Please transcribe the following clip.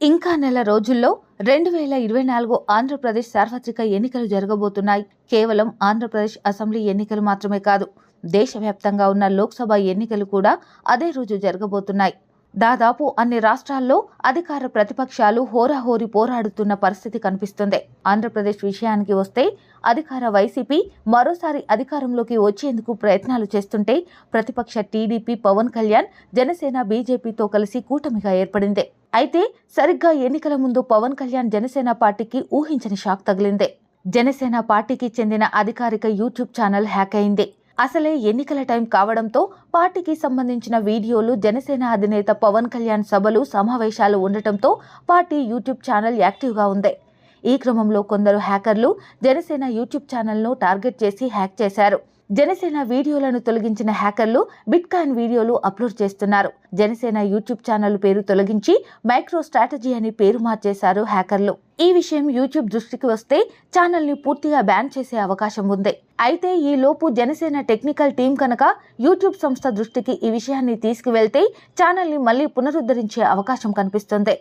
ఇంకా నెల రోజుల్లో రెండు వేల ఇరవై నాలుగు ఆంధ్రప్రదేశ్ సార్వత్రిక ఎన్నికలు జరగబోతున్నాయి. కేవలం ఆంధ్రప్రదేశ్ అసెంబ్లీ ఎన్నికలు మాత్రమే కాదు దేశవ్యాప్తంగా ఉన్న లోక్సభ ఎన్నికలు కూడా అదే రోజు జరగబోతున్నాయి. దాదాపు అన్ని రాష్ట్రాల్లో అధికార ప్రతిపక్షాలు హోరాహోరి పోరాడుతున్న పరిస్థితి కనిపిస్తుంది. ఆంధ్రప్రదేశ్ విషయానికి వస్తే అధికార వైసీపీ మరోసారి అధికారంలోకి వచ్చేందుకు ప్రయత్నాలు చేస్తుంటే ప్రతిపక్ష టీడీపీ పవన్ కళ్యాణ్ జనసేన బీజేపీతో కలిసి కూటమిగా ఏర్పడింది. అయితే సరిగ్గా ఎన్నికల ముందు పవన్ కళ్యాణ్ జనసేన పార్టీకి ఊహించని షాక్ తగిలింది. జనసేన పార్టీకి చెందిన అధికారిక యూట్యూబ్ ఛానల్ హ్యాక్ అయింది. అసలే ఎన్నికల టైం కావడంతో పార్టీకి సంబంధించిన వీడియోలు జనసేన అధినేత పవన్ కళ్యాణ్ సభలు సమావేశాలు ఉండటంతో పార్టీ యూట్యూబ్ ఛానల్ యాక్టివ్గా ఉంది. ఈ క్రమంలో కొందరు హ్యాకర్లు జనసేన యూట్యూబ్ ఛానల్ను టార్గెట్ చేసి హ్యాక్ చేశారు. జనసేన వీడియోలను తొలగించిన హ్యాకర్లు బిట్ కాయిన్ వీడియోలు అప్లోడ్ చేస్తున్నారు. జనసేన యూట్యూబ్ ఛానల్ పేరు తొలగించి మైక్రో స్ట్రాటజీ అని పేరు మార్చేశారు హ్యాకర్లు. ఈ విషయం యూట్యూబ్ దృష్టికి వస్తే ఛానల్ని పూర్తిగా బ్యాన్ చేసే అవకాశం ఉంది. అయితే ఈ లోపు జనసేన టెక్నికల్ టీం కనుక యూట్యూబ్ సంస్థ దృష్టికి ఈ విషయాన్ని తీసుకువెళ్తే ఛానల్ని మళ్ళీ పునరుద్ధరించే అవకాశం కనిపిస్తుంది.